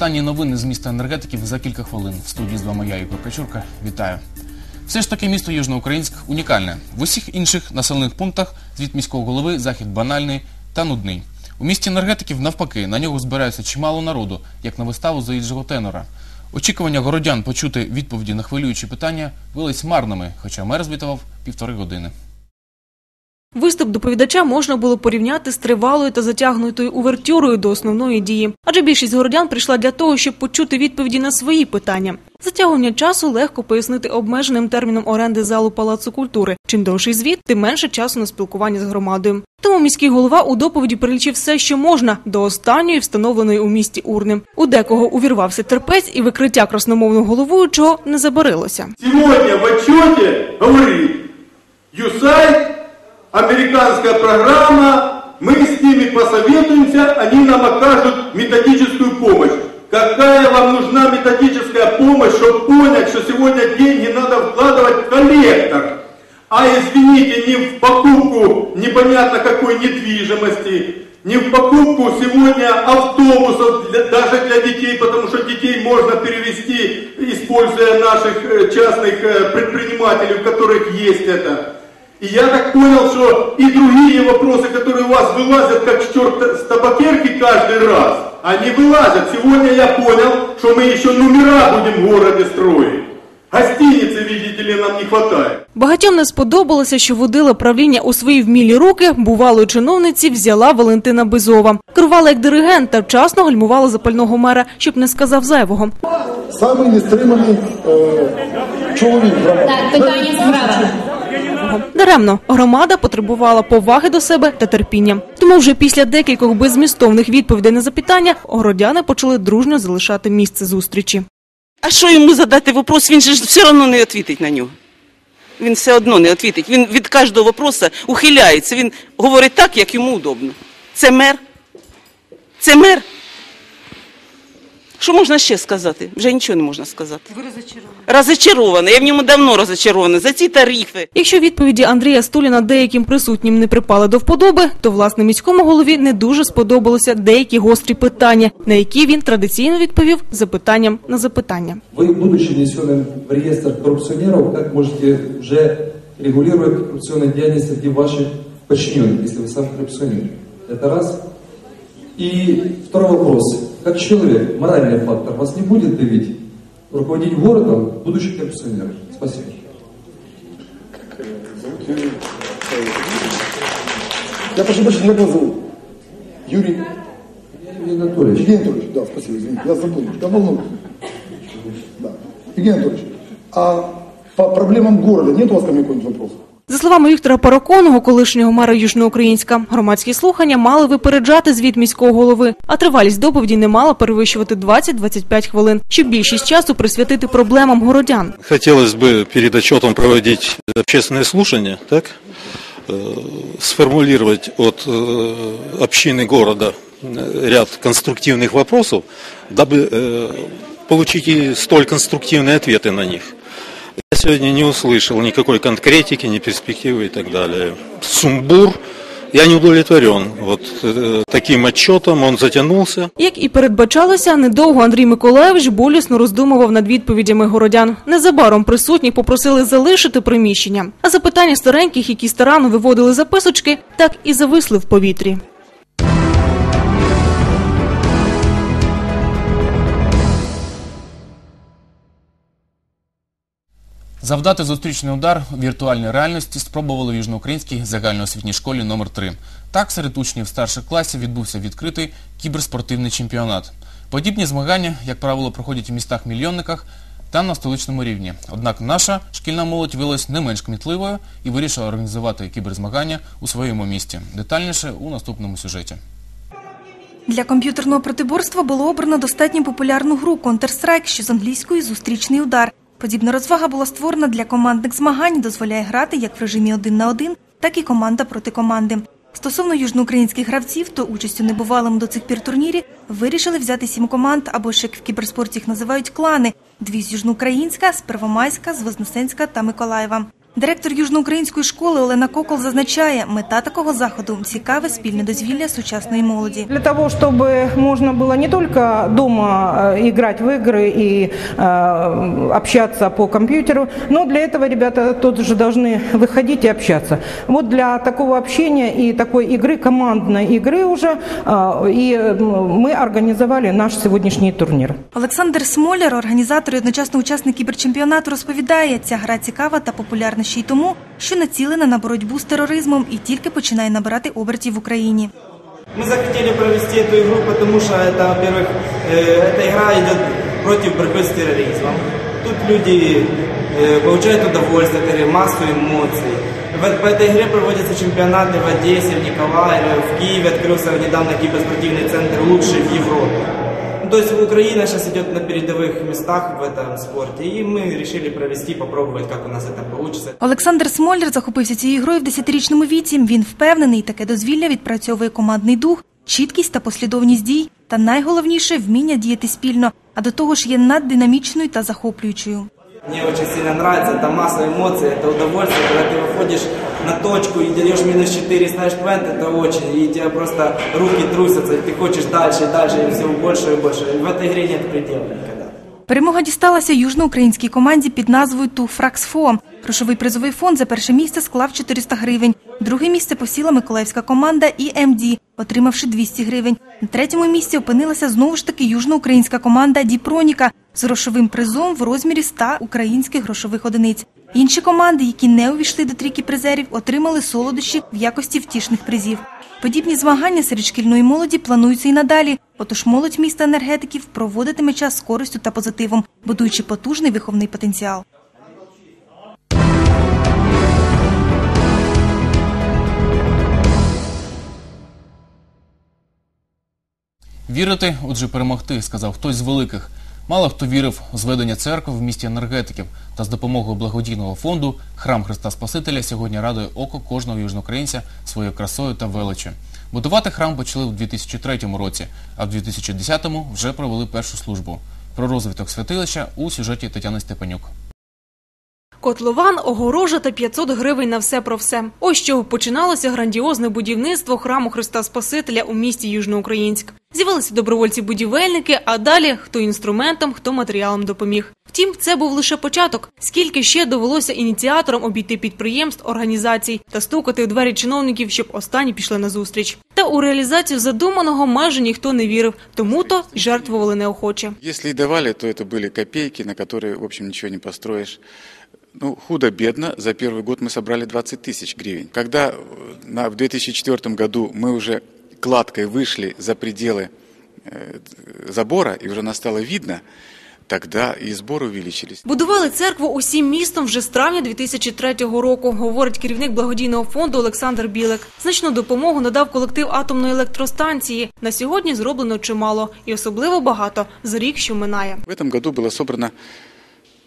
Останні новини з міста енергетиків за кілька хвилин. В студії з вами я, Ігор Качурка. Вітаю. Все ж таки місто Южноукраїнськ унікальне. В усіх інших населених пунктах звіт міського голови захід банальний та нудний. У місті енергетиків навпаки на нього збирається чимало народу, як на виставу заїжджого тенора. Очікування городян почути відповіді на хвилюючі питання вились марними, хоча мер звітував півтори години. Виступ доповідача можна було порівняти з тривалою та затягнутою увертюрою до основної дії, адже більшість городян прийшла для того, щоб почути відповіді на свої питання. Затягування часу легко пояснити обмеженим терміном оренди залу палацу культури. Чим довший звіт, тим менше часу на спілкування з громадою. Тому міський голова у доповіді перелічив все, що можна, до останньої встановленої у місті урни. У декого увірвався терпець, і викриття красномовного головуючого не забарилося. Сегодня в отчете говорит, ЮСАИД, американская программа, мы с ними посоветуемся, они нам окажут методическую помощь. Какая вам нужна методическая помощь, чтобы понять, что сегодня деньги надо вкладывать в коллектор, а извините, не в покупку непонятно какой недвижимости, не в покупку сегодня автобусов для- даже для детей, потому что детей можно перевести, используя наших э, частных э, предпринимателей, у которых есть это. И я так понял, что и другие вопросы, которые у вас вылазят как черт с табакерки каждый раз, они вылазят. Сегодня я понял, что мы еще номера будем в городе строить. Гостиницы, видите ли, нам не хватает. Багатьом не сподобалося, що водила правління у свої вмілі руки бувалої чиновниці взяла Валентина Бизова. Керувала як диригент та вчасно гальмувала запального мера, щоб не сказав зайвого. Самий нестриманий е, чоловік громади. Так, питання справа. Даремно громада потребувала поваги до себе та терпіння. Тому вже після декількох беззмістовних відповідей на запитання городяни почали дружньо залишати місце зустрічі. А що йому задати вопрос? Він же все одно не відповідить на нього. Він все одно не відповідить. Він від кожного вопроса ухиляється. Він говорить так, як йому удобно. Це мер. Це мер. Що можна ще сказати? Вже нічого не можна сказати. Ви розочарований? Розочарований. Я в ньому давно розочарована. За ці тарифи. Якщо відповіді Андрія Стуліна деяким присутнім не припали до вподоби, то власне міському голові не дуже сподобалося деякі гострі питання, на які він традиційно відповів запитанням на запитання. Вы, будучи внесенным в реестр коррупционеров, как можете уже регулировать коррупционные деяния среди ваших подчиненных, если вы сам коррупционер? Это раз. И второй вопрос. Как человек, моральный фактор вас не будет давить руководить городом, будучи коррупционером? Спасибо. Я прошу прощения, как вас зовут? Юрий Евгений Анатольевич, Евгений Анатольевич. Да, спасибо, извините, я забыл. Я волнуюсь. Да. Евгений Анатольевич, а по проблемам города нет у вас ко мне какой-нибудь вопрос? За словами Віктора Параконого, колишнього мера Южноукраїнська, громадські слухання мали випереджати звіт міського голови, а тривалість доповіді не мала перевищувати 20-25 хвилин, щоб більшість часу присвятити проблемам городян. Хотелось бы перед отчетом проводить общественные слушания, так? Э, Сформулировать от э, общины города э, ряд конструктивных вопросов, дабы э, получить и столь конструктивные ответы на них. Я сегодня не услышал никакой конкретики, ни перспективы и так далее. Сумбур. Я не удовлетворен вот э, таким отчетом, он затянулся. Як і передбачалося, недовго Андрій Миколаєвич болісно роздумував над відповідями городян. Незабаром присутніх попросили залишити приміщення. А запитання стареньких, які старанно виводили записочки, так і зависли в повітрі. Завдати зустрічний удар у віртуальній реальності спробували в Южноукраїнській загальноосвітній школі номер 3 Так, серед учнів старших класів відбувся відкритий кіберспортивний чемпіонат. Подібні змагання, як правило, проходять у містах-мільйонниках та на столичному рівні. Однак наша шкільна молодь виявилась не менш кмітливою і вирішила організувати кіберзмагання у своєму місті. Детальніше у наступному сюжеті. Для комп'ютерного протиборства було обрано достатньо популярну гру Counter-Strike, що з англійської зустрічний удар. Подібна розвага була створена для командних змагань, дозволяє грати як в режимі один на один, так і команда проти команди. Стосовно южноукраїнських гравців, то участь у небувалому до цих пір турнірі вирішили взяти сім команд, або як в кіберспорті їх називають клани: дві з Южноукраїнська, з Первомайська, з Вознесенська та Миколаєва. Директор южноукраїнської школи Олена Кокол зазначає, мета такого заходу цікаве спільне дозвілля сучасної молоді. Для того, чтобы можно было не только дома э, играть в игры и э, общаться по компьютеру, но для этого ребята тоже должны выходить и общаться. Вот для такого общения и такой игры, командной игры уже, э, и э, мы организовали наш сегодняшний турнир. Олександр Смоляр, організатор і одночасно учасник кіберчемпіонату, розповідає, ця гра цікава та популярна ще й тому, що націлена на боротьбу з тероризмом і тільки починає набирати обертів в Україні. Мы захотели провести эту игру, потому что это, во-первых, э, эта игра идет против борьбы с терроризмом. Тут люди э, получают удовольствие, от игры, массу эмоций. В, по этой игре проводятся чемпионаты в Одессе, в Николаеве, в Киеве открылся недавно киберспортивный центр лучший в Европе. Ну, То есть Украина сейчас идет на передовых местах в этом спорте, и мы решили провести, попробовать, как у нас это получится. Олександр Смоляр захопився цією грою в 10-річному віці. Він впевнений, таке дозвілля відпрацьовує командний дух, чіткість та послідовність дій, та найголовніше вміння діяти спільно, а до того ж є наддинамічною та захоплюючою. Мне очень сильно нравится, это масса эмоций, это удовольствие, когда ты выходишь на точку и даешь минус 4, ставишь плент, это очень, и у тебя просто руки трусятся, и ты хочешь дальше и дальше, и все больше и больше. И в этой игре нет предела никогда. Перемога дісталася южноукраїнській команді під назвою Туфраксфо. Грошовий призовий фонд за перше місце склав 400 гривень. Друге місце посіла миколаївська команда ІМД, отримавши 200 гривень. На третьому місці опинилася знову ж таки южноукраїнська команда Діпроніка з грошовим призом в розмірі 100 українських грошових одиниць. Інші команди, які не увійшли до трійки призерів, отримали солодощі в якості втішних призів. Подібні змагання серед шкільної молоді плануються і надалі. Отож, молодь міста енергетиків проводитиме час з користю та позитивом, будуючи потужний виховний потенціал. Вірити, отже, перемогти, сказав хтось з великих. Мало хто вірив у зведення церкви в місті енергетиків та з допомогою благодійного фонду Храм Христа Спасителя сьогодні радує око кожного южноукраїнця своєю красою та величчю. Будувати храм почали в 2003 році, а в 2010-му вже провели першу службу. Про розвиток святилища у сюжеті Тетяни Степанюк. Котлован, огорожа та 500 гривень на все про все. Ось з чого починалося грандіозне будівництво храму Христа Спасителя у місті Южноукраїнськ. З'явилися добровольці-будівельники, а далі хто інструментом, хто матеріалом допоміг. Втім, це був лише початок. Скільки ще довелося ініціаторам обійти підприємств, організацій та стукати у двері чиновників, щоб останні пішли на зустріч. Та у реалізацію задуманого майже ніхто не вірив, тому то й жертвували неохоче. Если и давали, то это были копейки, на которые, в общем, ничего не построишь. Ну, худо-бедно, за первый год мы собрали 20 тысяч гривен. Когда э, на, в 2004 году мы уже кладкой вышли за пределы э, забора, и уже нас стало видно, тогда и сборы увеличились. Будували церкву усім містом вже з травня 2003 року, говорить керівник благодійного фонду Олександр Білик. Значну допомогу надав колектив атомної електростанції. На сьогодні зроблено чимало і особливо багато за рік, що минає. В этом году было собрано,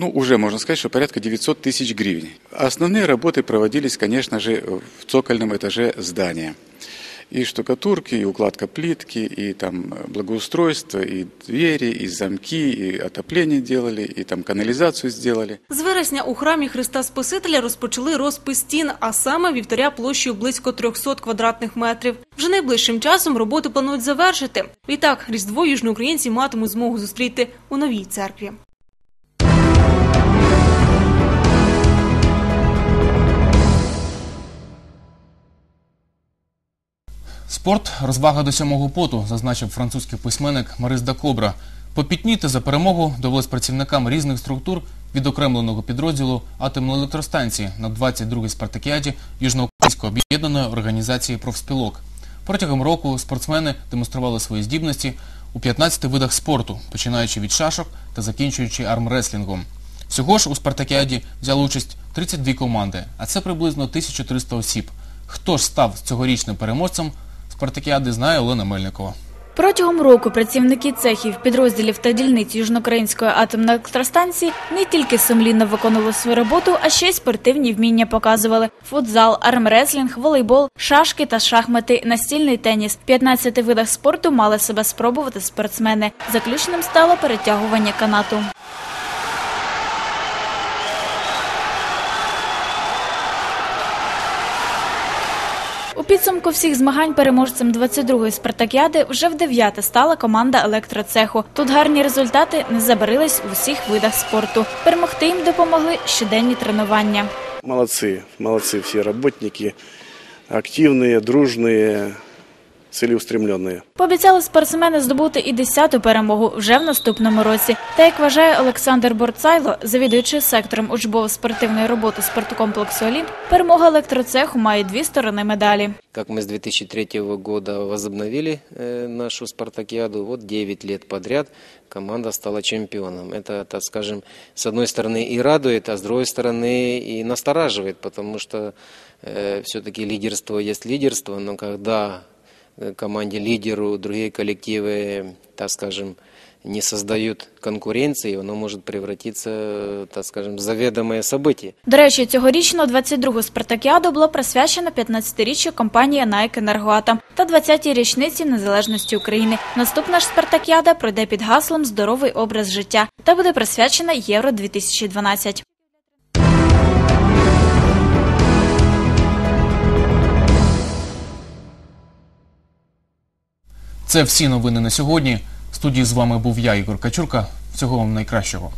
ну, уже можно сказать, что порядка 900 тысяч гривен. Основные работы проводились, конечно же, в цокольном этаже здания. И штукатурки, и укладка плитки, и там благоустройство, и двери, и замки, и отопление делали, и там канализацию сделали. З вересня у храмі Христа Спасителя розпочали розпис стін, а саме вівтаря площею близько 300 квадратних метрів. Вже найближчим часом роботи планують завершити. Відтак, Різдво южноукраїнці матимуть змогу зустріти у новій церкві. Спорт розвага до сьомого поту, зазначив французький письменник Марис Дакобра. Попітніти за перемогу довелось працівникам різних структур відокремленого підрозділу атомної електростанції на 22-й спартакіаді Южноукраїнської об'єднаної організації профспілок. Протягом року спортсмени демонстрували свої здібності у 15 видах спорту, починаючи від шашок та закінчуючи армреслінгом. Всього ж у спартакіаді взяли участь 32 команди, а це приблизно 1300 осіб. Хто ж став цьогорічним переможцем спартакіади, знає Олена Мельникова. Протягом року працівники цехів, підрозділів та дільниць Южноукраїнської атомної електростанції не тільки сумлінно виконували свою роботу, а ще й спортивні вміння показували: футзал, армреслінг, волейбол, шашки та шахмати, настільний теніс. В 15 видах спорту мали себе спробувати спортсмени. Заключним стало перетягування канату. підсумку всіх змагань переможцем 22-ї спартакіади вже в дев'яте стала команда електроцеху. Тут гарні результати не забарились в усіх видах спорту. Перемогти їм допомогли щоденні тренування. Молодцы, молодцы все работники, активные, дружные, целеустремленные. Пообіцяли спортсмени здобути і десяту перемогу вже в наступному році. Та як вважає Олександр Борцайло, завідуючий сектором учбово-спортивної роботи спорткомплексу Олімп, перемога електроцеху має дві сторони медалі. Как мы с 2003 года возобновили э, нашу спартакиаду, вот 9 лет подряд команда стала чемпионом. Это, так скажем, с одной стороны и радует, а с другой стороны и настораживает, потому что э, все-таки лидерство есть лидерство, но когда э, команде лидеру другие коллективы, так скажем, не создают конкуренции, оно может превратиться, э, так скажем, в заведомое событие. До речі, цьогорічно 22-гу спартакіаду було присвячено 15-річчю компанії Nike «Енергоатом» та 20-й річниці незалежності України. Наступна ж спартакіада пройде під гаслом «Здоровий образ життя» та буде присвячена Євро-2012. Це всі новини на сьогодні. В студії з вами був я, Ігор Качурка. Всього вам найкращого.